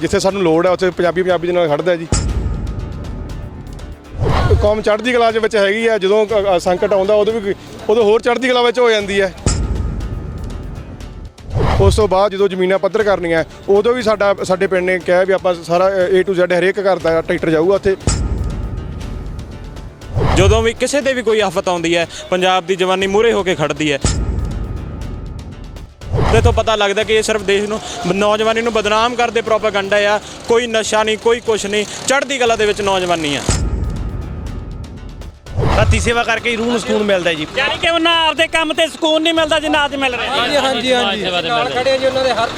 ਜਿੱਥੇ ਸਾਨੂੰ ਲੋੜ ਹੈ, ਉੱਥੇ ਪੰਜਾਬੀ ਪੰਜਾਬੀ ਦੇ ਨਾਲ ਖੜਦਾ ਜੀ। ਕੌਮ ਚੜ੍ਹਦੀ ਕਲਾ ਦੇ ਵਿੱਚ ਹੈਗੀ ਆ ਜਦੋਂ ਸੰਕਟ ਆਉਂਦਾ, ਉਦੋਂ ਵੀ ਉਦੋਂ ਹੋਰ ਚੜ੍ਹਦੀ ਕਲਾ ਵਿੱਚ ਹੋ ਜਾਂਦੀ ਹੈ। ਉਸ ਤੋਂ ਬਾਅਦ ਜਦੋਂ ਜ਼ਮੀਨਾਂ ਪੱਧਰ ਕਰਨੀਆਂ, ਉਦੋਂ ਵੀ ਸਾਡਾ ਸਾਡੇ ਪਿੰਡ ਨੇ ਕਿਹਾ ਵੀ ਆਪਾਂ ਸਾਰਾ A to Z ਹਰੇਕ ਘਰ ਦਾ ਟਰੈਕਟਰ ਜਾਊਗਾ ਉੱਥੇ। ਜਦੋਂ ਵੀ ਕਿਸੇ ਤੇ ਵੀ ਕੋਈ ਆਫਤ ਆਉਂਦੀ ਹੈ, ਪੰਜਾਬ ਦੀ ਜਵਾਨੀ ਮੂਹਰੇ ਹੋ ਕੇ ਖੜਦੀ ਹੈ। ਤੇ ਤੋਂ ਪਤਾ ਲੱਗਦਾ ਕਿ ਇਹ ਸਿਰਫ ਦੇਸ਼ ਨੂੰ ਨੌਜਵਾਨੀ ਨੂੰ ਬਦਨਾਮ ਕਰਦੇ ਪ੍ਰੋਪਾਗੈਂਡਾ ਆ। ਕੋਈ ਨਸ਼ਾ ਨਹੀਂ ਕੋਈ ਕੁਛ ਨਹੀਂ ਚੜ੍ਹਦੀ ਕਲਾ ਦੇ ਵਿੱਚ ਨੌਜਵਾਨੀ ਆ। ਰਾਤੀ ਸੇਵਾ ਕਰਕੇ ਹੀ ਰੂਹ ਨੂੰ ਸਕੂਨ ਮਿਲਦਾ ਜੀ। ਯਾਨੀ ਕਿ ਉਹਨਾਂ ਆਪਦੇ ਕੰਮ ਤੇ ਸਕੂਨ ਨਹੀਂ ਮਿਲਦਾ ਜਿੰਨਾ ਅੱਜ ਮਿਲ ਰਿਹਾ। ਹਾਂਜੀ ਹਾਂਜੀ ਹਾਂਜੀ। ਨਾਲ ਖੜੇ ਜੀ ਉਹਨਾਂ ਦੇ ਹਰ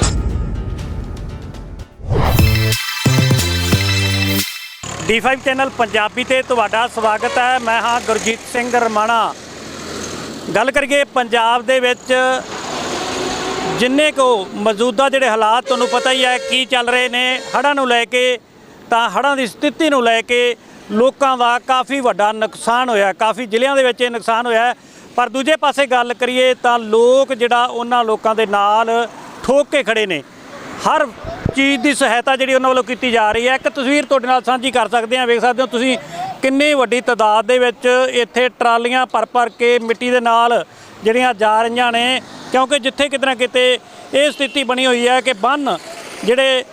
D5 ਚੈਨਲ ਪੰਜਾਬੀ ਤੇ ਤੁਹਾਡਾ ਸਵਾਗਤ ਹੈ। ਮੈਂ ਹਾਂ ਗੁਰਜੀਤ ਸਿੰਘ ਰਮਾਣਾ। ਗੱਲ ਕਰੀਏ ਪੰਜਾਬ ਦੇ ਵਿੱਚ ਜਿੰਨੇ ਕੋ ਮੌਜੂਦਾ ਜਿਹੜੇ ਹਾਲਾਤ ਤੁਹਾਨੂੰ ਪਤਾ ਹੀ ਹੈ ਕੀ ਚੱਲ ਰਹੇ ਨੇ, ਹੜ੍ਹਾਂ ਨੂੰ ਲੈ ਕੇ, ਤਾਂ ਹੜ੍ਹਾਂ ਦੀ ਸਥਿਤੀ ਨੂੰ ਲੈ ਕੇ ਲੋਕਾਂ ਦਾ ਕਾਫੀ ਵੱਡਾ ਨੁਕਸਾਨ ਹੋਇਆ, ਕਾਫੀ ਜ਼ਿਲ੍ਹਿਆਂ ਦੇ ਵਿੱਚ ਇਹ ਨੁਕਸਾਨ ਹੋਇਆ। ਪਰ ਦੂਜੇ ਪਾਸੇ ਗੱਲ ਕਰੀਏ ਤਾਂ ਲੋਕ ਜਿਹੜਾ ਉਹਨਾਂ ਲੋਕਾਂ ਦੇ ਨਾਲ ਠੋਕ ਕੇ ਖੜੇ ਨੇ। ਹਰ ਚੀਜ਼ ਦੀ ਸਹਾਇਤਾ ਜਿਹੜੀ ਉਹਨਾਂ ਵੱਲੋਂ ਕੀਤੀ ਜਾ ਰਹੀ ਹੈ। ਇੱਕ ਤਸਵੀਰ ਤੁਹਾਡੇ ਨਾਲ ਸਾਂਝੀ ਕਰ ਸਕਦੇ ਹਾਂ, ਵੇਖ ਸਕਦੇ ਹੋ ਤੁਸੀਂ ਕਿੰਨੀ ਵੱਡੀ ਤਾਦਾਦ ਦੇ ਵਿੱਚ ਇੱਥੇ ਟਰਾਲੀਆਂ ਭਰ ਭਰ ਕੇ ਮਿੱਟੀ ਦੇ ਨਾਲ ਜਿਹੜੀਆਂ ਜਾ ਰਹੀਆਂ ਨੇ। ਕਿਉਂਕਿ ਜਿੱਥੇ ਕਿਤੇ ਨਾ ਕਿਤੇ ਇਹ ਸਥਿਤੀ ਬਣੀ ਹੋਈ ਹੈ ਕਿ ਬੰਨ ਜਿਹੜੇ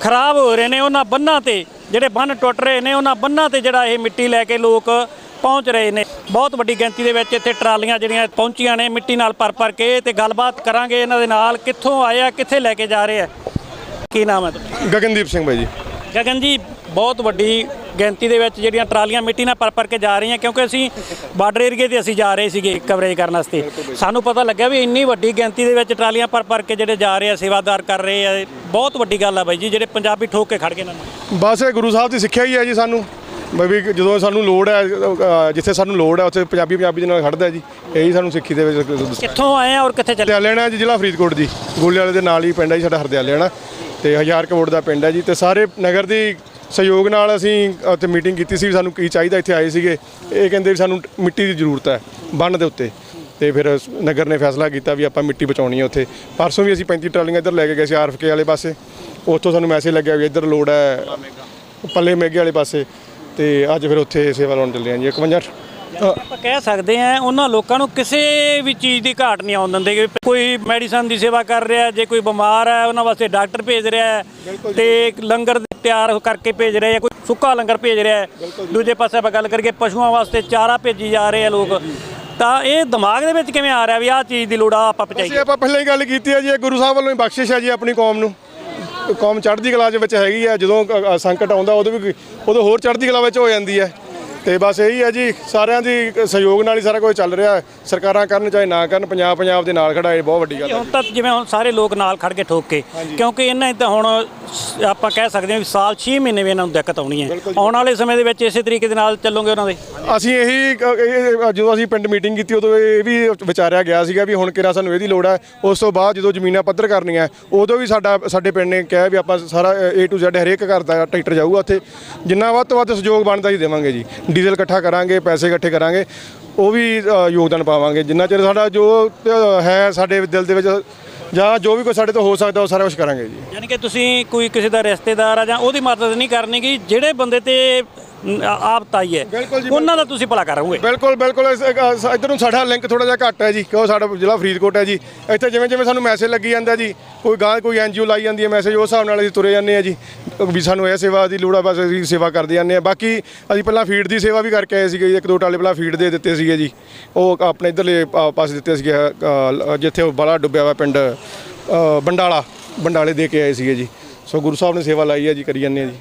ਖਰਾਬ ਹੋ ਰਹੇ ਨੇ ਉਹਨਾਂ ਬੰਨਾਂ ਤੇ ਜਿਹੜੇ ਬੰਨ ਟੁੱਟ ਰਹੇ ਨੇ ਉਹਨਾਂ ਬੰਨਾਂ ਤੇ ਜਿਹੜਾ ਇਹ ਮਿੱਟੀ ਲੈ ਕੇ ਲੋਕ ਪਹੁੰਚ ਰਹੇ ਨੇ। ਬਹੁਤ ਵੱਡੀ ਗਿਣਤੀ ਦੇ ਵਿੱਚ ਇੱਥੇ ਟਰਾਲੀਆਂ ਜਿਹੜੀਆਂ ਪਹੁੰਚੀਆਂ ਨੇ ਮਿੱਟੀ ਨਾਲ ਭਰ ਭਰ ਕੇ ਤੇ ਗੱਲਬਾਤ ਕਰਾਂਗੇ ਇਹਨਾਂ ਦੇ ਨਾਲ ਕਿੱਥੋਂ ਆਏ ਆ ਕਿੱਥੇ ਲੈ ਕੇ ਜਾ ਰਹੇ ਆ। ਕੀ ਨਾਮ ਹੈ ਤੁਹਾਡਾ? ਗਗਨਦੀਪ ਸਿੰਘ ਬਾਈ ਜੀ। ਗਗਨ ਜੀ ਬਹੁਤ ਵੱਡੀ ਗਿਣਤੀ ਦੇ ਵਿੱਚ ਜਿਹੜੀਆਂ ਟਰਾਲੀਆਂ ਮਿੱਟੀ ਨਾਲ ਭਰ ਭਰ ਕੇ ਜਾ ਰਹੀਆਂ ਕਿਉਂਕਿ ਅਸੀਂ ਬਾਰਡਰ ਏਰੀਏ ਤੇ ਅਸੀਂ ਜਾ ਰਹੇ ਸੀਗੇ ਕਵਰੇਜ ਕਰਨ ਵਾਸਤੇ। ਸਾਨੂੰ ਪਤਾ ਲੱਗਿਆ ਵੀ ਇੰਨੀ ਵੱਡੀ ਗਿਣਤੀ ਦੇ ਵਿੱਚ ਟਰਾਲੀਆਂ ਭਰ ਭਰ ਕੇ ਜਿਹੜੇ ਜਾ ਰਹੇ ਆ ਸੇਵਾਦਾਰ ਕਰ ਰਹੇ ਆ ਬਹੁਤ ਵੱਡੀ ਗੱਲ ਆ ਬਾਈ ਜੀ ਜਿਹੜੇ ਪੰਜਾਬੀ ਠੋਕ ਕੇ ਖੜ ਗਏ ਨੂੰ। ਬਸ ਇਹ ਗੁਰੂ ਸਾਹਿਬ ਦੀ ਸਿੱਖਿਆ ਹੀ ਹੈ ਜੀ ਸਾਨੂੰ। ਬਈ ਵੀ ਜਦੋਂ ਸਾਨੂੰ ਲੋੜ ਹੈ ਜਿੱਥੇ ਸਾਨੂੰ ਲੋੜ ਹੈ ਉੱਥੇ ਪੰਜਾਬੀ ਪੰਜਾਬੀ ਦੇ ਨਾਲ ਖੜਦਾ ਜੀ। ਇਹੀ ਸਾਨੂੰ ਸਿੱਖੀ ਦੇ ਵਿੱਚ ਕਿੱਥੋਂ ਆਏ ਆ ਔਰ ਕਿੱਥੇ ਚੱਲੇ? ਹਰਦਿਆਲੇਣਾ ਜੀ ਜ਼ਿਲ੍ਹਾ ਫਰੀਦਕੋਟ ਜੀ। ਗੋਲੇ ਵਾਲੇ ਦੇ ਨਾਲ ਹੀ ਪਿੰਡ ਹੈ ਜੀ ਸਾਡਾ ਹਰਦਿਆਲੇਣਾ ਤੇ ਹਜ਼ਾਰ ਕਰੋੜ ਦਾ ਪਿੰਡ ਹੈ ਜੀ। ਤੇ ਸਾਰੇ ਨਗਰ ਦੀ ਸਹਿਯੋਗ ਨਾਲ ਅਸੀਂ ਉੱਥੇ ਮੀਟਿੰਗ ਕੀਤੀ ਸੀ ਵੀ ਸਾਨੂੰ ਕੀ ਚਾਹੀਦਾ ਇੱਥੇ ਆਏ ਸੀਗੇ। ਇਹ ਕਹਿੰਦੇ ਵੀ ਸਾਨੂੰ ਮਿੱਟੀ ਦੀ ਜ਼ਰੂਰਤ ਹੈ ਬੰਨ ਦੇ ਉੱਤੇ। ਤੇ ਫਿਰ ਨਗਰ ਨੇ ਫੈਸਲਾ ਕੀਤਾ ਵੀ ਆਪਾਂ ਮਿੱਟੀ ਬਚਾਉਣੀ ਹੈ ਉੱਥੇ। ਪਰਸੋਂ ਵੀ ਅਸੀਂ 35 ਟਰਾਲੀਆਂ ਇੱਧਰ ਲੈ ਕੇ ਗਏ ਸੀ ਆਰਫਕੇ ਵਾਲੇ ਪਾਸੇ। ਉੱਥੋਂ ਸਾਨੂੰ ਮੈਸੇਜ ਲੱਗਿਆ ਵੀ ਇੱਧਰ ਲੋੜ ਹੈ ਪੱਲੇ ਮੇਗੇ ਵਾਲੇ ਪਾਸੇ। ਤੇ ਅੱਜ ਫਿਰ ਉੱਥੇ ਸੇਵਾ ਲਾਉਣ ਚੱਲੇ ਹਾਂ ਜੀ 51 ਅ, ਆਪਾਂ ਕਹਿ ਸਕਦੇ ਆ ਉਹਨਾਂ ਲੋਕਾਂ ਨੂੰ ਕਿਸੇ ਵੀ ਚੀਜ਼ ਦੀ ਘਾਟ ਨਹੀਂ ਆਉਣ ਦਿੰਦੇ ਕੋਈ ਮੈਡੀਸਨ ਦੀ ਸੇਵਾ ਕਰ ਰਿਹਾ ਜੇ ਕੋਈ ਬਿਮਾਰ ਹੈ ਉਹਨਾਂ ਵਾਸਤੇ ਡਾਕਟਰ ਭੇਜ ਰਿਹਾ ਤੇ ਲੰਗਰ ਤਿਆਰ ਕਰਕੇ ਭੇਜ ਰਿਹਾ ਹੈ ਕੋਈ ਸੁੱਕਾ ਲੰਗਰ ਭੇਜ ਰਿਹਾ ਦੂਜੇ ਪਾਸੇ ਆਪਾਂ ਗੱਲ ਕਰੀਏ ਪਸ਼ੂਆਂ ਵਾਸਤੇ ਚਾਰਾ ਭੇਜੀ ਜਾ ਰਹੇ ਆ ਲੋਕ। ਤਾਂ ਇਹ ਦਿਮਾਗ ਦੇ ਵਿੱਚ ਕਿਵੇਂ ਆ ਰਿਹਾ ਵੀ ਆਹ ਚੀਜ਼ ਦੀ ਲੋੜ ਆ ਆਪਾਂ ਅਸੀਂ ਪਹੁੰਚਾਈਏ ਆਪਾਂ ਪਹਿਲਾਂ ਹੀ ਗੱਲ ਕੀਤੀ ਹੈ ਜੀ ਇਹ ਗੁਰੂ ਸਾਹਿਬ ਵੱਲੋਂ ਹੀ ਬਖਸ਼ਿਸ਼ ਹੈ ਜੀ ਆਪਣੀ ਕੌਮ ਨੂੰ। ਕੌਮ ਚੜ੍ਹਦੀ ਕਲਾ ਦੇ ਵਿੱਚ ਹੈਗੀ ਆ ਜਦੋਂ ਸੰਕਟ ਆਉਂਦਾ ਉਦੋਂ ਵੀ ਉਦੋਂ ਹੋਰ ਚੜ੍ਹਦੀ ਕਲਾ ਵਿੱਚ ਹੋ ਜਾਂਦੀ ਹੈ। ਤੇ ਬਸ ਇਹੀ ਹੈ ਜੀ ਸਾਰਿਆਂ ਦੀ ਸਹਿਯੋਗ ਨਾਲ ਹੀ ਸਾਰਾ ਕੁਝ ਚੱਲ ਰਿਹਾ ਹੈ। ਸਰਕਾਰਾਂ ਕਰਨ ਚਾਹੇ ਨਾ ਕਰਨ ਪੰਜਾਬ ਪੰਜਾਬ ਦੇ ਨਾਲ ਖੜਾ ਇਹ ਬਹੁਤ ਵੱਡੀ ਗੱਲ ਹੈ। ਹੁਣ ਤਾਂ ਜਿਵੇਂ ਹੁਣ ਸਾਰੇ ਲੋਕ ਨਾਲ ਖੜ ਕੇ ਠੋਕ ਕੇ ਕਿਉਂਕਿ ਇਹਨਾਂ ਤਾਂ ਹੁਣ ਆਪਾਂ ਕਹਿ ਸਕਦੇ ਹਾਂ ਵੀ ਸਾਲ 6 ਮਹੀਨੇ ਵੀ ਇਹਨਾਂ ਨੂੰ ਦਿੱਕਤ ਆਉਣੀ ਹੈ। ਆਉਣ ਵਾਲੇ ਸਮੇਂ ਦੇ ਵਿੱਚ ਇਸੇ ਤਰੀਕੇ ਦੇ ਨਾਲ ਚੱਲੋਗੇ ਉਹਨਾਂ ਦੇ? ਅਸੀਂ ਇਹੀ ਇਹ- ਜਦੋਂ ਅਸੀਂ ਪਿੰਡ ਮੀਟਿੰਗ ਕੀਤੀ ਉਦੋਂ ਇਹ ਵੀ ਵਿਚਾਰਿਆ ਗਿਆ ਸੀਗਾ ਵੀ ਹੁਣ ਕਿਰਾ ਸਾਨੂੰ ਇਹਦੀ ਲੋੜ ਹੈ। ਉਸ ਤੋਂ ਬਾਅਦ ਜਦੋਂ ਜ਼ਮੀਨਾਂ ਪੱਧਰ ਕਰਨੀਆਂ ਉਦੋਂ ਵੀ ਸਾਡਾ ਸਾਡੇ ਪਿੰਡ ਨੇ ਕਿਹਾ ਵੀ ਆਪਾਂ ਸਾਰਾ A to Z ਹਰੇਕ ਘਰ ਦਾ ਟਰੈਕਟਰ ਜਾਊਗਾ ਉੱਥੇ। ਜਿੰਨਾ ਵੱਧ ਤੋਂ ਵੱਧ ਸਹਿਯੋਗ ਬਣਦਾ ਹੀ ਦੇਵਾਂਗੇ ਜੀ। ਡੀਜ਼ਲ ਇਕੱਠਾ ਕਰਾਂਗੇ ਪੈਸੇ ਇਕੱਠੇ ਕਰਾਂਗੇ ਉਹ ਵੀ ਯੋਗਦਾਨ ਪਾਵਾਂਗੇ। ਜਿੰਨਾ ਚਿਰ ਸਾਡਾ ਜੋ ਹੈ ਸਾਡੇ ਦਿਲ ਦੇ ਵਿੱਚ ਜਾਂ ਜੋ ਵੀ ਕੋਈ ਸਾਡੇ ਤੋਂ ਹੋ ਸਕਦਾ ਉਹ ਸਾਰਾ ਕੁਝ ਕਰਾਂਗੇ ਜੀ। ਯਾਨੀ ਕਿ ਤੁਸੀਂ ਕੋਈ ਕਿਸੇ ਦਾ ਰਿਸ਼ਤੇਦਾਰ ਆ ਜਾਂ ਉਹਦੀ ਮਦਦ ਨਹੀਂ ਕਰਨੀ ਗੀ ਜਿਹੜੇ ਬੰਦੇ ਤੇ ਨ- ਆ- ਆਫਤ ਆਈ ਹੈ ਬਿਲਕੁਲ ਜੀ, ਉਹਨਾਂ ਦਾ ਤੁਸੀਂ ਭਲਾ ਕਰੋਗੇ ਬਿਲਕੁਲ ਬਿਲਕੁਲ ਇਸ- ਇੱਕ, ਅ, ਸ- ਇੱਧਰ ਨੂੰ ਸਾਡਾ ਲਿੰਕ ਥੋੜਾ ਜਿਹਾ ਘੱਟ ਹੈ ਜੀ ਕਿਉਂ ਸਾਡਾ ਜ਼ਿਲ੍ਹਾ ਫਰੀਦਕੋਟ ਹੈ ਜੀ। ਇੱਥੇ ਜਿਵੇਂ ਜਿਵੇਂ ਸਾਨੂੰ ਮੈਸੇਜ ਲੱਗੀ ਜਾਂਦਾ ਜੀ ਕੋਈ ਗਾਂ ਕੋਈ ਐਨਜੀਓ ਲਾਈ ਜਾਂਦੀ ਹੈ ਮੈਸੇਜ ਉਸ ਹਿਸਾਬ ਨਾਲ ਅਸੀਂ ਤੁਰੇ ਜਾਂਦੇ ਆ ਜੀ। ਵੀ ਸਾਨੂੰ ਇਹ ਸੇਵਾ ਦੀ ਲੋੜ ਆ ਬਸ ਅਸੀਂ ਸੇਵਾ ਕਰਦੇ ਜਾਂਦੇ ਆ ਬਾਕੀ ਅਸੀਂ ਪਹਿਲਾਂ ਫੀਡ ਦੀ ਸੇਵਾ ਵੀ ਕਰਕੇ ਆਏ ਸੀਗੇ ਜੀ ਇੱਕ ਦੋ ਟਾਲੇ ਪਹਿਲਾਂ ਫੀਡ ਦੇ ਦਿੱਤੇ ਸੀਗੇ ਜੀ। ਉਹ ਆਪਣੇ ਇੱਧਰਲੇ ਪਾਸੇ ਦਿੱਤੇ ਸੀਗੇ ਅ, ਜਿੱਥੇ ਉਹ ਬੜਾ ਡੁੱਬਿਆ ਹੋਇਆ ਪਿੰਡ ਅ, ਬੰਡਾਲਾ ਬੰਡਾਲੇ ਦੇ ਕੇ ਆਏ ਸੀਗੇ ਜੀ। ਸੋ ਗੁਰੂ ਸਾਹਿਬ ਨੇ ਸੇਵਾ ਲਾਈ ਹੈ ਜੀ ਕਰੀ ਜਾਂਦੇ ਆ ਜੀ।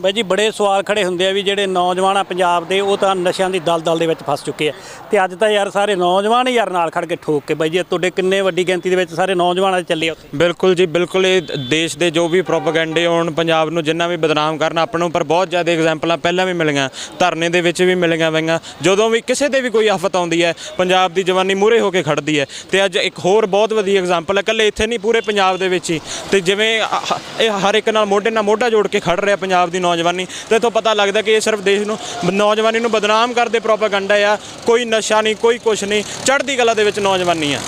ਬਾਈ ਜੀ, ਬੜੇ ਸਵਾਲ ਖੜੇ ਹੁੰਦੇ ਆ ਵੀ ਜਿਹੜੇ ਨੌਜਵਾਨ ਆ ਪੰਜਾਬ ਦੇ, ਉਹ ਤਾਂ ਨਸ਼ਿਆਂ ਦੀ ਦਲਦਲ ਦੇ ਵਿੱਚ ਫਸ ਚੁੱਕੇ ਆ। ਤੇ ਅੱਜ ਤਾਂ ਯਾਰ ਸਾਰੇ ਨੌਜਵਾਨ ਹੀ ਯਾਰ ਨਾਲ ਖੜ ਕੇ ਠੋਕ ਕੇ ਬਾਈ ਜੀ ਤੁਹਾਡੇ ਕਿੰਨੇ ਵੱਡੀ ਗਿਣਤੀ ਦੇ ਵਿੱਚ ਸਾਰੇ ਨੌਜਵਾਨ ਅੱਜ ਚੱਲੇ ਆ ਉੱਥੇ? ਬਿਲਕੁਲ ਜੀ, ਬਿਲਕੁਲ ਇਹ ਦੇਸ਼ ਦੇ ਜੋ ਵੀ ਪ੍ਰੋਪਾਗੈਂਡੇ ਹੋਣ, ਪੰਜਾਬ ਨੂੰ ਜਿੰਨਾ ਵੀ ਬਦਨਾਮ ਕਰਨ ਆਪਾਂ ਨੂੰ ਪਰ ਬਹੁਤ ਜ਼ਿਆਦਾ ਐਗਜ਼ਾਮਪਲਾਂ ਪਹਿਲਾਂ ਵੀ ਮਿਲੀਆਂ, ਧਰਨੇ ਦੇ ਵਿੱਚ ਵੀ ਮਿਲੀਆਂ ਵਈਆਂ ਜਦੋਂ ਵੀ ਕਿਸੇ ਤੇ ਵੀ ਕੋਈ ਆਫਤ ਆਉਂਦੀ ਹੈ, ਪੰਜਾਬ ਦੀ ਜਵਾਨੀ ਮੂਹਰੇ ਹੋ ਕੇ ਖੜਦੀ ਹੈ। ਤੇ ਅੱਜ ਇੱਕ ਹੋਰ ਬਹੁਤ ਵਧੀਆ ਐਗਜ਼ਾਮਪਲ ਹੈ, ਇਕੱਲੇ ਇੱਥੇ ਨਹੀਂ, ਪੂਰੇ ਪੰਜਾਬ ਦੇ ਵਿੱਚ ਹੀ। ਤੇ ਜਿਵੇਂ ਅ- ਇਹ ਹਰ ਇੱਕ ਨਾਲ ਮੋਢੇ ਨਾਲ ਮੋਢਾ ਜੋੜ ਕੇ ਖੜ ਰਿਹਾ ਪੰਜਾਬ ਦੀ ਨੌਜਵਾਨੀ ਤੇ ਤੋਂ ਪਤਾ ਲੱਗਦਾ ਕਿ ਇਹ ਸਿਰਫ ਦੇਸ਼ ਨੂੰ ਨੌਜਵਾਨੀ ਨੂੰ ਬਦਨਾਮ ਕਰਦੇ ਪ੍ਰੋਪਾਗੈਂਡਾ ਆ ਕੋਈ ਨਸ਼ਾ ਨਹੀਂ ਕੋਈ ਕੁਛ ਨਹੀਂ ਚੜ੍ਹਦੀ ਕਲਾ ਦੇ ਵਿੱਚ ਨੌਜਵਾਨੀ ਆ।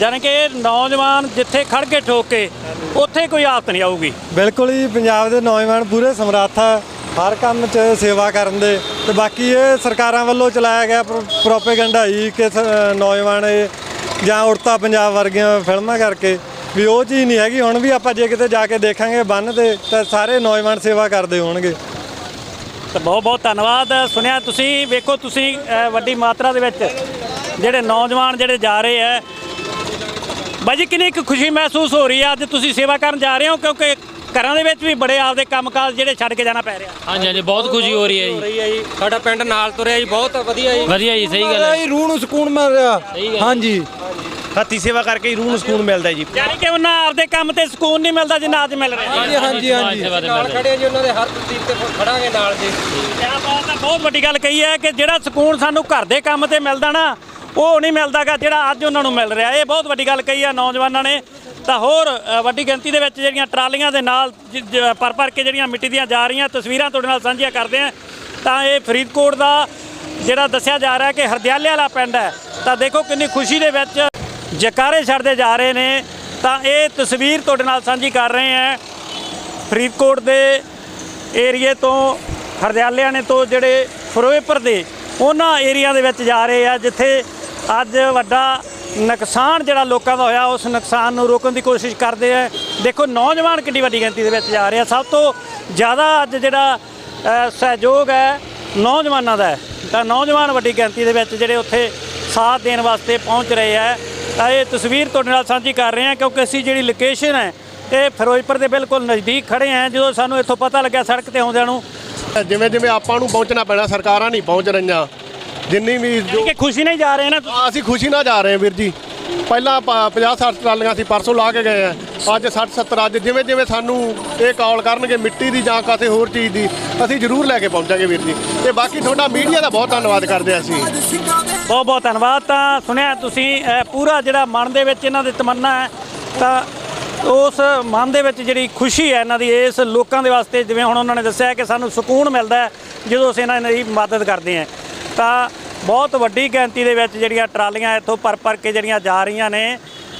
ਯਾਨੀ ਕਿ ਨੌਜਵਾਨ ਜਿੱਥੇ ਖੜ ਕੇ ਠੋਕ ਕੇ ਉੱਥੇ ਕੋਈ ਆਫਤ ਨਹੀਂ ਆਊਗੀ। ਬਿਲਕੁਲ ਜੀ ਪੰਜਾਬ ਦੇ ਨੌਜਵਾਨ ਪੂਰੇ ਸਮਰੱਥ ਆ ਹਰ ਕੰਮ 'ਚ ਸੇਵਾ ਕਰਨ ਦੇ ਤੇ ਬਾਕੀ ਇਹ ਸਰਕਾਰਾਂ ਵੱਲੋਂ ਚਲਾਇਆ ਗਿਆ ਪ੍ਰੋਪੇਗੈਂਡਾ ਹੀ ਕਿ ਨੌਜਵਾਨ ਇਹ ਜਾਂ ਉੜਤਾ ਪੰਜਾਬ ਵਰਗੀਆਂ ਫਿਲਮਾਂ ਕਰਕੇ ਵੀ ਉਹ ਚੀਜ਼ ਨਹੀਂ ਹੈਗੀ ਹੁਣ ਵੀ ਆਪਾਂ ਜੇ ਕਿਤੇ ਜਾ ਕੇ ਦੇਖਾਂਗੇ ਬੰਨ ਤੇ ਤਾਂ ਸਾਰੇ ਨੌਜਵਾਨ ਸੇਵਾ ਕਰਦੇ ਹੋਣਗੇ। ਤਾਂ ਬਹੁਤ ਬਹੁਤ ਧੰਨਵਾਦ। ਸੁਣਿਆ ਤੁਸੀਂ ਵੇਖੋ ਤੁਸੀਂ ਵੱਡੀ ਮਾਤਰਾ ਦੇ ਵਿੱਚ ਜਿਹੜੇ ਨੌਜਵਾਨ ਜਿਹੜੇ ਜਾ ਰਹੇ ਹੈ ਬਾਈ ਜੀ ਕਿੰਨੀ ਕੁ ਖੁਸ਼ੀ ਮਹਿਸੂਸ ਹੋ ਰਹੀ ਹੈ ਅੱਜ ਤੁਸੀਂ ਸੇਵਾ ਕਰਨ ਜਾ ਰਹੇ ਹੋ ਕਿਉਂਕਿ ਘਰਾਂ ਦੇ ਵਿੱਚ ਵੀ ਬੜੇ ਆਪਦੇ ਕੰਮਕਾਜ ਜਿਹੜੇ ਛੱਡ ਕੇ ਜਾਣਾ ਪੈ ਰਿਹਾ। ਹਾਂਜੀ ਹਾਂਜੀ ਬਹੁਤ ਖੁਸ਼ੀ ਹੋ ਰਹੀ ਹੈ ਜੀ। ਸਾਡਾ ਪਿੰਡ ਨਾਲ ਤੁਰਿਆ ਜੀ ਬਹੁਤ ਵਧੀਆ ਜੀ। ਵਧੀਆ ਜੀ ਸਹੀ ਗੱਲ ਹੈ ਜੀ ਰੂਹ ਨੂੰ ਸਕੂਨ ਮਿਲ ਰਿਹਾ। ਹਾਂਜੀ। ਹੱਥੀ ਸੇਵਾ ਕਰਕੇ ਹੀ ਰੂਹ ਨੂੰ ਸਕੂਨ ਮਿਲਦਾ ਜੀ। ਯਾਨੀ ਕਿ ਉਹਨਾਂ ਆਪਦੇ ਕੰਮ ਤੇ ਸਕੂਨ ਨਹੀਂ ਮਿਲਦਾ ਜਿੰਨਾ ਅੱਜ ਮਿਲ ਰਿਹਾ। ਹਾਂਜੀ ਹਾਂਜੀ ਹਾਂਜੀ। ਨਾਲ। ਖੜੇ ਆ ਜੀ ਉਹਨਾਂ ਦੇ ਹਰ ਤਕਲੀਫ ਤੇ ਖੜਾਂਗੇ ਨਾਲ ਜੀ। ਕਿਆ ਬਾਤ ਹੈ ਬਹੁਤ ਵੱਡੀ ਗੱਲ ਕਹੀ ਹੈ ਕਿ ਜਿਹੜਾ ਸਕੂਨ ਸਾਨੂੰ ਘਰ ਦੇ ਕੰਮ ਤੇ ਮਿਲਦਾ ਨਾ ਉਹ ਨਹੀਂ ਮਿਲਦਾਗਾ ਜਿਹੜਾ ਅੱਜ ਉਹਨਾਂ ਨੂੰ ਮਿਲ ਰਿਹਾ। ਇਹ ਬਹੁਤ ਵੱਡੀ ਗੱਲ ਕਹੀ ਹੈ ਨੌਜਵਾਨਾਂ ਨੇ। ਤਾਂ ਹੋਰ ਵੱਡੀ ਗਿਣਤੀ ਦੇ ਵਿੱਚ ਜਿਹੜੀਆਂ ਟਰਾਲੀਆਂ ਦੇ ਨਾਲ ਭਰ ਭਰ ਕੇ ਜਿਹੜੀਆਂ ਮਿੱਟੀ ਦੀਆਂ ਜਾ ਰਹੀਆਂ ਤਸਵੀਰਾਂ ਤੁਹਾਡੇ ਨਾਲ ਸਾਂਝੀਆਂ ਕਰਦੇ ਆ ਤਾਂ ਇਹ ਫਰੀਦਕੋਟ ਦਾ ਜਿਹੜਾ ਦੱਸਿਆ ਜਾ ਰਿਹਾ ਕਿ ਹਰਦਿਆਲੇ ਵਾਲਾ ਪਿੰਡ ਹੈ। ਤਾਂ ਦੇਖੋ ਕਿੰਨੀ ਖੁਸ਼ੀ ਦੇ ਵਿੱਚ ਜਕਾਰੇ ਛੱਡਦੇ ਜਾ ਰਹੇ ਨੇ, ਤਾਂ ਇਹ ਤਸਵੀਰ ਤੁਹਾਡੇ ਨਾਲ ਸਾਂਝੀ ਕਰ ਰਹੇ ਹਾਂ। ਫਰੀਦਕੋਟ ਦੇ ਏਰੀਏ ਤੋਂ ਹਰਦਿਆਲਿਆਣੇ ਤੋਂ ਜਿਹੜੇ ਫਿਰੋਜ਼ਪੁਰ ਦੇ, ਉਹਨਾਂ ਏਰੀਆ ਦੇ ਵਿੱਚ ਜਾ ਰਹੇ ਆ, ਜਿੱਥੇ ਅੱਜ ਵੱਡਾ ਨੁਕਸਾਨ ਜਿਹੜਾ ਲੋਕਾਂ ਦਾ ਹੋਇਆ, ਉਸ ਨੁਕਸਾਨ ਨੂੰ ਰੋਕਣ ਦੀ ਕੋਸ਼ਿਸ਼ ਕਰਦੇ ਆ। ਦੇਖੋ, ਨੌਜਵਾਨ ਕਿੰਨੀ ਵੱਡੀ ਗਿਣਤੀ ਦੇ ਵਿੱਚ ਜਾ ਰਹੇ ਆ। ਸਭ ਤੋਂ ਜ਼ਿਆਦਾ ਅੱਜ ਜਿਹੜਾ ਸਹਿਯੋਗ ਹੈ, ਨੌਜਵਾਨਾਂ ਦਾ ਤਾਂ ਨੌਜਵਾਨ ਵੱਡੀ ਗਿਣਤੀ ਦੇ ਵਿੱਚ ਜਿਹੜੇ ਉੱਥੇ ਸਾਥ ਦੇਣ ਵਾਸਤੇ ਪਹੁੰਚ ਰਹੇ ਆ। ਤਾਂ ਇਹ ਤਸਵੀਰ ਤੁਹਾਡੇ ਨਾਲ ਸਾਂਝੀ ਕਰ ਰਹੇ ਹਾਂ ਕਿਉਂਕਿ ਅਸੀਂ ਜਿਹੜੀ ਲੋਕੇਸ਼ਨ ਹੈ ਇਹ ਫਿਰੋਜ਼ਪੁਰ ਦੇ ਬਿਲਕੁਲ ਨਜ਼ਦੀਕ ਖੜੇ ਹਾਂ। ਜਦੋਂ ਸਾਨੂੰ ਇੱਥੋਂ ਪਤਾ ਲੱਗਿਆ ਸੜਕ ਤੇ ਆਉਂਦਿਆਂ ਨੂੰ ਜਿਵੇਂ ਜਿਵੇਂ ਆਪਾਂ ਨੂੰ ਪਹੁੰਚਣਾ ਪੈਣਾ ਸਰਕਾਰਾਂ ਨਹੀਂ ਪਹੁੰਚ ਰਹੀਆਂ। ਜਿੰਨੀ ਵੀ ਜੋ ਕਿ ਖੁਸ਼ੀ ਨਾਲ ਹੀ ਜਾ ਰਹੇ ਨਾ। ਅਸੀਂ ਖੁਸ਼ੀ ਨਾਲ ਜਾ ਰਹੇ ਹਾਂ ਵੀਰ ਜੀ। ਪਹਿਲਾਂ 50 60 ਟਰਾਲੀਆਂ ਸੀ ਪਰਸੋਂ ਲਾ ਕੇ ਗਏ ਆ ਅੱਜ 60 70 ਅੱਜ ਜਿਵੇਂ ਜਿਵੇਂ ਸਾਨੂੰ ਇਹ ਕਾਲ ਕਰਨਗੇ ਮਿੱਟੀ ਦੀ ਜਾਂ ਕਿਸੇ ਹੋਰ ਚੀਜ਼ ਦੀ ਅਸੀਂ ਜ਼ਰੂਰ ਲੈ ਕੇ ਪਹੁੰਚਾਂਗੇ ਵੀਰ ਜੀ। ਤੇ ਬਾਕੀ ਤੁਹਾਡਾ ਮੀਡੀਆ ਦਾ ਬਹੁਤ ਧੰਨਵਾਦ ਕਰਦੇ ਹਾਂ ਅਸੀਂ। ਬਹੁਤ ਬਹੁਤ ਧੰਨਵਾਦ। ਤਾਂ ਸੁਣਿਆ ਤੁਸੀਂ ਪੂਰਾ ਜਿਹੜਾ ਮਨ ਦੇ ਵਿੱਚ ਇਹਨਾਂ ਦੀ ਤਮੰਨਾ ਹੈ, ਤਾਂ ਉਸ ਮਨ ਦੇ ਵਿੱਚ ਜਿਹੜੀ ਖੁਸ਼ੀ ਹੈ ਇਹਨਾਂ ਦੀ, ਇਸ ਲੋਕਾਂ ਦੇ ਵਾਸਤੇ ਜਿਵੇਂ ਹੁਣ ਉਹਨਾਂ ਨੇ ਦੱਸਿਆ ਕਿ ਸਾਨੂੰ ਸਕੂਨ ਮਿਲਦਾ ਹੈ, ਜਦੋਂ ਅਸੀਂ ਇਹਨਾਂ ਦੀ ਮਦਦ ਕਰਦੇ ਹਾਂ। ਤਾਂ ਬਹੁਤ ਵੱਡੀ ਗਿਣਤੀ ਦੇ ਵਿੱਚ ਜਿਹੜੀਆਂ ਟਰਾਲੀਆਂ ਇੱਥੋਂ ਪਰ ਪਰ ਕੇ ਜਿਹੜੀਆਂ ਜਾ ਰਹੀਆਂ ਨੇ,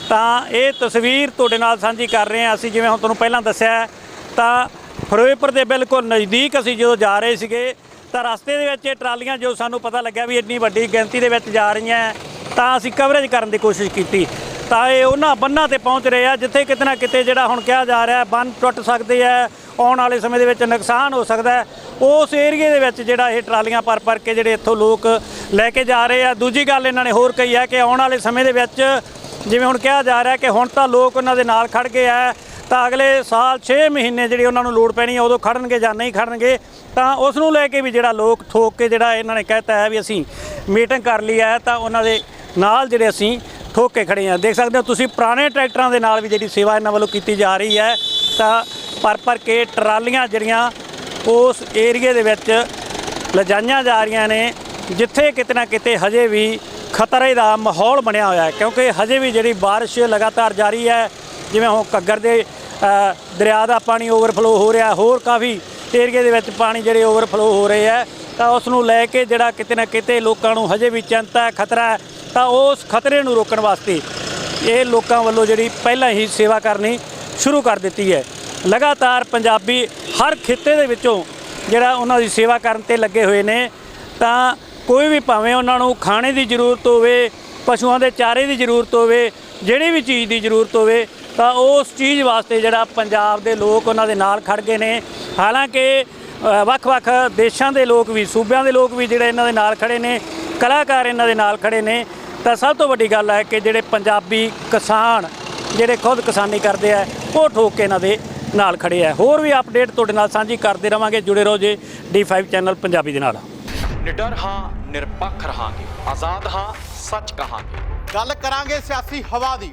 ਤਾਂ ਇਹ ਤਸਵੀਰ ਤੁਹਾਡੇ ਨਾਲ ਸਾਂਝੀ ਕਰ ਰਹੇ ਹਾਂ। ਅਸੀਂ ਜਿਵੇਂ ਹੁਣ ਤੁਹਾਨੂੰ ਪਹਿਲਾਂ ਦੱਸਿਆ, ਤਾਂ ਫਿਰੋਜ਼ਪੁਰ ਦੇ ਬਿਲਕੁਲ ਨਜ਼ਦੀਕ ਅਸੀਂ ਜਦੋਂ ਜਾ ਰਹੇ ਸੀਗੇ ਤਾਂ ਰਸਤੇ ਦੇ ਵਿੱਚ ਇਹ ਟਰਾਲੀਆਂ ਜੋ ਸਾਨੂੰ ਪਤਾ ਲੱਗਿਆ ਵੀ ਇੰਨੀ ਵੱਡੀ ਗਿਣਤੀ ਦੇ ਵਿੱਚ ਜਾ ਰਹੀਆਂ ਤਾਂ ਅਸੀਂ ਕਵਰੇਜ ਕਰਨ ਦੀ ਕੋਸ਼ਿਸ਼ ਕੀਤੀ। ਤਾਂ ਇਹ ਉਹਨਾਂ ਬੰਨਾਂ ਤੇ ਪਹੁੰਚ ਰਹੇ ਆ, ਜਿੱਥੇ ਕਿਤੇ ਨਾ ਕਿਤੇ ਜਿਹੜਾ ਹੁਣ ਕਿਹਾ ਜਾ ਰਿਹਾ ਬੰਨ ਟੁੱਟ ਸਕਦੇ ਆ ਆਉਣ ਵਾਲੇ ਸਮੇਂ ਦੇ ਵਿੱਚ ਨੁਕਸਾਨ ਹੋ ਸਕਦਾ ਉਸ ਏਰੀਏ ਦੇ ਵਿੱਚ ਜਿਹੜਾ ਇਹ ਟਰਾਲੀਆਂ ਪਰ ਪਰ ਕੇ ਜਿਹੜੇ ਇੱਥੋਂ ਲੋਕ ਲੈ ਕੇ ਜਾ ਰਹੇ ਆ। ਦੂਜੀ ਗੱਲ ਇਹਨਾਂ ਨੇ ਹੋਰ ਕਹੀ ਹੈ ਕਿ ਆਉਣ ਵਾਲੇ ਸਮੇਂ ਦੇ ਵਿੱਚ ਜਿਵੇਂ ਹੁਣ ਕਿਹਾ ਜਾ ਰਿਹਾ ਕਿ ਹੁਣ ਤਾਂ ਲੋਕ ਉਹਨਾਂ ਦੇ ਨਾਲ ਖੜ ਗਏ ਆ ਤਾਂ ਅਗਲੇ ਸਾਲ 6 ਮਹੀਨੇ ਜਿਹੜੀ ਉਹਨਾਂ ਨੂੰ ਲੋੜ ਪੈਣੀ ਹੈ ਉਦੋਂ ਖੜਨਗੇ ਜਾਂ ਨਹੀਂ ਖੜਨਗੇ, ਤਾਂ ਉਸ ਨੂੰ ਲੈ ਕੇ ਵੀ ਜਿਹੜਾ ਲੋਕ ਠੋਕ ਕੇ ਜਿਹੜਾ ਇਹਨਾਂ ਨੇ ਕਹਿਤਾ ਹੈ ਵੀ ਅਸੀਂ ਮੀਟਿੰਗ ਕਰ ਲਈ ਹੈ, ਤਾਂ ਉਹਨਾਂ ਦੇ ਨਾਲ ਜਿਹੜੇ ਅਸੀਂ ਠੋਕ ਕੇ ਖੜੇ ਆ ਦੇਖ ਸਕਦੇ ਹੋ ਤੁਸੀਂ ਪੁਰਾਣੇ ਟਰੈਕਟਰਾਂ ਦੇ ਨਾਲ ਵੀ ਜਿਹੜੀ ਸੇਵਾ ਇਹਨਾਂ ਵੱਲੋਂ ਕੀਤੀ ਜਾ ਰਹੀ ਹੈ, ਤਾਂ ਪਰ ਪਰ ਕੇ ਟਰਾਲੀਆਂ ਜਿਹੜੀਆਂ ਉਸ ਏਰੀਏ ਦੇ ਵਿੱਚ ਲਿਜਾਈਆਂ ਜਾ ਰਹੀਆਂ ਨੇ, ਜਿੱਥੇ ਕਿਤੇ ਨਾ ਕਿਤੇ ਹਜੇ ਵੀ ਖਤਰੇ ਦਾ ਮਾਹੌਲ ਬਣਿਆ ਹੋਇਆ ਹੈ, ਕਿਉਂਕਿ ਹਜੇ ਵੀ ਜਿਹੜੀ ਬਾਰਿਸ਼ ਲਗਾਤਾਰ ਜਾਰੀ ਹੈ ਜਿਵੇਂ ਹੁਣ ਘੱਗਰ ਦੇ ਦਰਿਆ ਦਾ ਪਾਣੀ ਓਵਰਫਲੋ ਹੋ ਰਿਹਾ, ਹੋਰ ਕਾਫੀ ਏਰੀਏ ਦੇ ਵਿੱਚ ਪਾਣੀ ਜਿਹੜੇ ਓਵਰਫਲੋ ਹੋ ਰਹੇ ਹੈ ਤਾਂ ਉਸ ਨੂੰ ਲੈ ਕੇ ਜਿਹੜਾ ਕਿਤੇ ਨਾ ਕਿਤੇ ਲੋਕਾਂ ਨੂੰ ਹਜੇ ਵੀ ਚਿੰਤਾ ਖਤਰਾ ਹੈ, ਤਾਂ ਉਸ ਖਤਰੇ ਨੂੰ ਰੋਕਣ ਵਾਸਤੇ ਇਹ ਲੋਕਾਂ ਵੱਲੋਂ ਜਿਹੜੀ ਪਹਿਲਾਂ ਹੀ ਸੇਵਾ ਕਰਨੀ ਸ਼ੁਰੂ ਕਰ ਦਿੱਤੀ ਹੈ। ਲਗਾਤਾਰ ਪੰਜਾਬੀ ਹਰ ਖਿੱਤੇ ਦੇ ਵਿੱਚੋਂ ਜਿਹੜਾ ਉਹਨਾਂ ਦੀ ਸੇਵਾ ਕਰਨ ਤੇ ਲੱਗੇ ਹੋਏ ਨੇ, ਤਾਂ ਕੋਈ ਵੀ ਭਾਵੇਂ ਉਹਨਾਂ ਨੂੰ ਖਾਣੇ ਦੀ ਜ਼ਰੂਰਤ ਹੋਵੇ, ਪਸ਼ੂਆਂ ਦੇ ਚਾਰੇ ਦੀ ਜ਼ਰੂਰਤ ਹੋਵੇ, ਜਿਹੜੀ ਵੀ ਚੀਜ਼ ਦੀ ਜ਼ਰੂਰਤ ਹੋਵੇ ਤਾਂ ਉਸ ਚੀਜ਼ ਵਾਸਤੇ ਜਿਹੜਾ ਪੰਜਾਬ ਦੇ ਲੋਕ ਉਹਨਾਂ ਦੇ ਨਾਲ ਖੜ ਗਏ ਨੇ। ਹਾਲਾਂਕਿ ਵੱਖ-ਵੱਖ ਦੇਸ਼ਾਂ ਦੇ ਲੋਕ ਵੀ ਸੂਬਿਆਂ ਦੇ ਲੋਕ ਵੀ ਜਿਹੜੇ ਇਹਨਾਂ ਦੇ ਨਾਲ ਖੜੇ ਨੇ ਕਲਾਕਾਰ ਇਹਨਾਂ ਦੇ ਨਾਲ ਖੜੇ ਨੇ। ਤਾਂ ਸਭ ਤੋਂ ਵੱਡੀ ਗੱਲ ਹੈ ਕਿ ਜਿਹੜੇ ਪੰਜਾਬੀ ਕਿਸਾਨ ਜਿਹੜੇ ਖੁਦ ਕਿਸਾਨੀ ਕਰਦੇ ਆ ਉਹ ਠੋਕ ਕੇ ਇਹਨਾਂ ਦੇ ਨਾਲ ਖੜੇ ਆ। ਹੋਰ ਵੀ ਅਪਡੇਟ ਤੁਹਾਡੇ ਨਾਲ ਸਾਂਝੀ ਕਰਦੇ ਰਵਾਂਗੇ। ਜੁੜੇ ਰਹੋ ਜੇ D5 ਚੈਨਲ ਪੰਜਾਬੀ ਦੇ ਨਾਲ। ਨਿਡਰ ਹਾਂ ਨਿਰਪੱਖ ਰਹਾਂਗੇ। ਆਜ਼ਾਦ ਹਾਂ ਸੱਚ ਕਹਾਂਗੇ। ਗੱਲ ਕਰਾਂਗੇ ਸਿਆਸੀ ਹਵਾ ਦੀ।